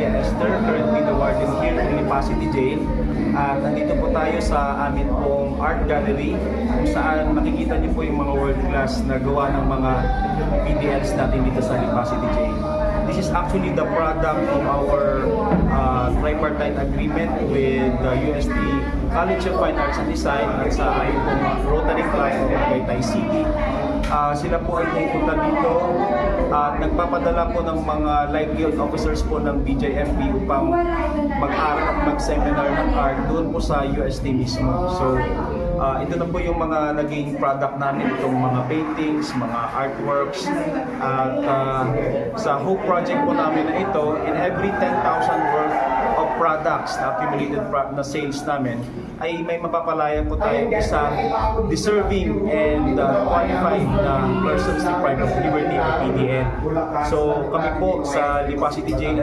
Lydia Esther, currently the warden here in Pasity Jail. At nandito po tayo sa amin pong art gallery kung saan makikita niyo po yung mga world class na gawa ng mga PDLs natin dito sa Pasity Jail. This is actually the product of our uh, tripartite agreement with the UST College of Fine Arts and Design at sa ayon pong Rotary Club of Tagaytay City. Ah, sila po ay pupunta dito nagpapadala po ng mga livelihood officers po ng BJMP upang mag-aral at mag-seminar ng art doon po sa UST mismo. So, ah, ito na po yung mga naging product namin, itong mga paintings, mga artworks. At ah, sa Hope Project po namin na ito, in every 10,000 worth of products na accumulated pro- na sales namin, ay may mapapalaya po tayong isang deserving and uh, qualified na persons deprived of liberty o PDN. So kami po sa Lipa City Jail